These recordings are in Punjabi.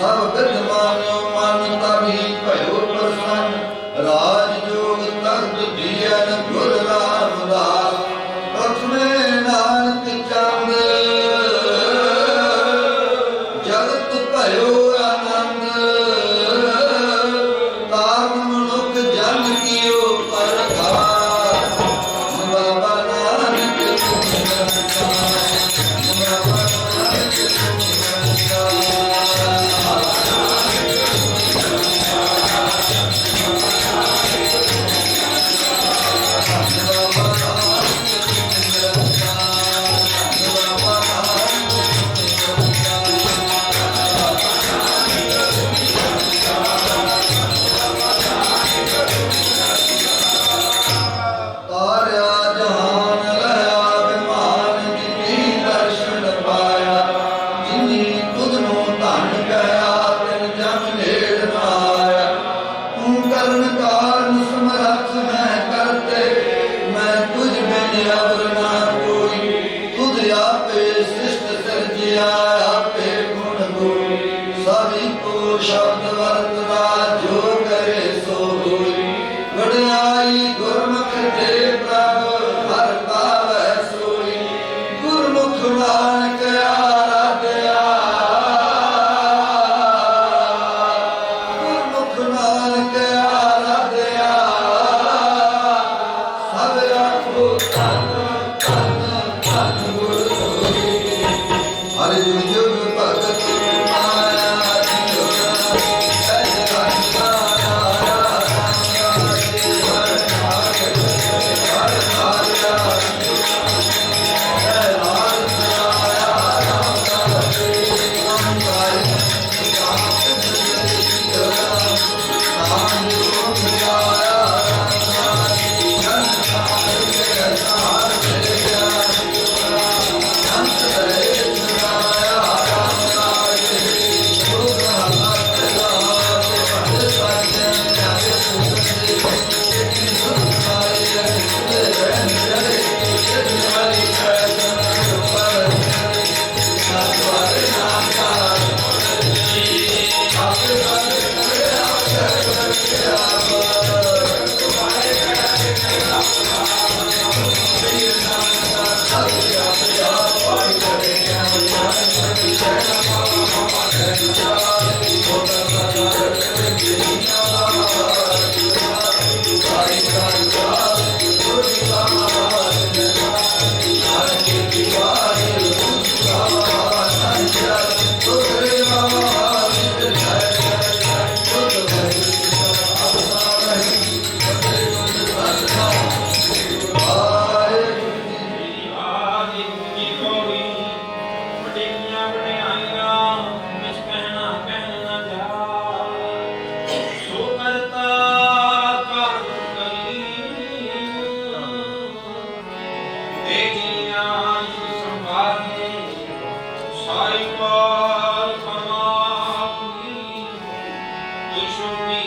صار بدري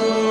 Lord.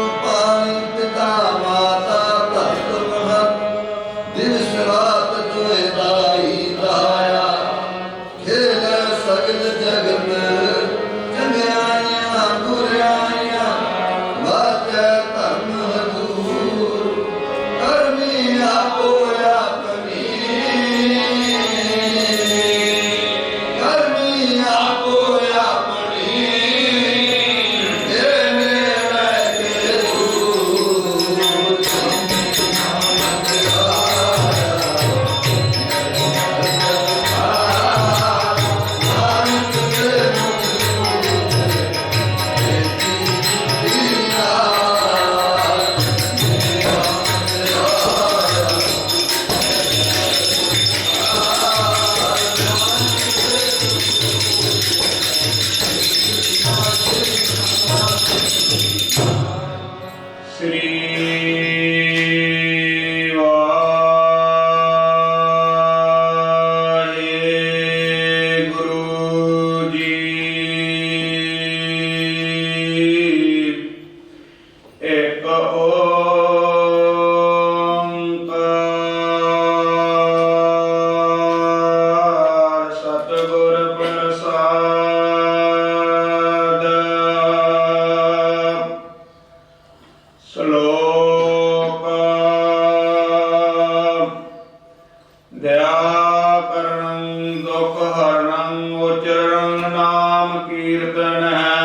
ਕਰਨੰ, ਦੁਖ ਹਰਨੰ ਉਚਰਣ ਨਾਮ ਕੀਰਤਨ ਹੈ।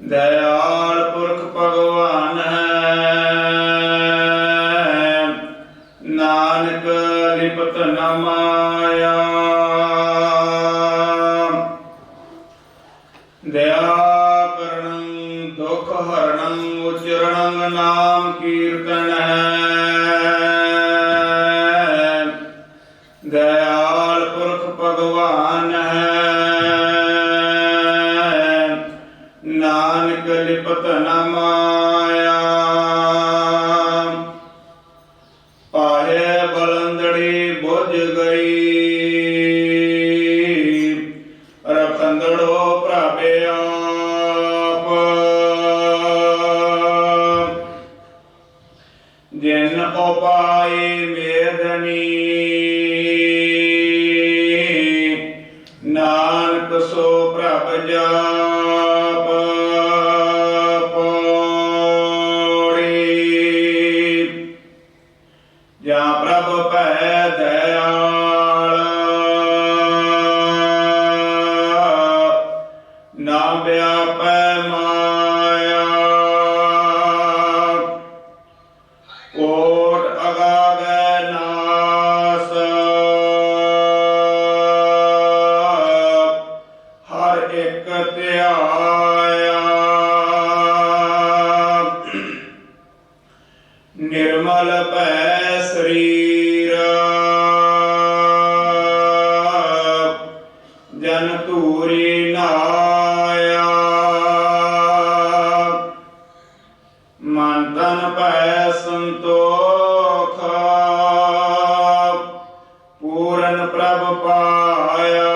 ਦਇਆਲ ਪੁਰਖ ਭਗਵਾਨ ਹੈ। ਨਾਨਕ ਲਿਪਤ ਨਮਾਇਆ ਦਇਆ ਕਰਨੰ, ਦੁਖ ਹਰਨੰ ਉਚਰਣ ਨਾਮ ਕੀਰਤਨ ਹੈ। Yeah, ਪੂਰਨ ਪ੍ਰਭ ਪਾਇਆ।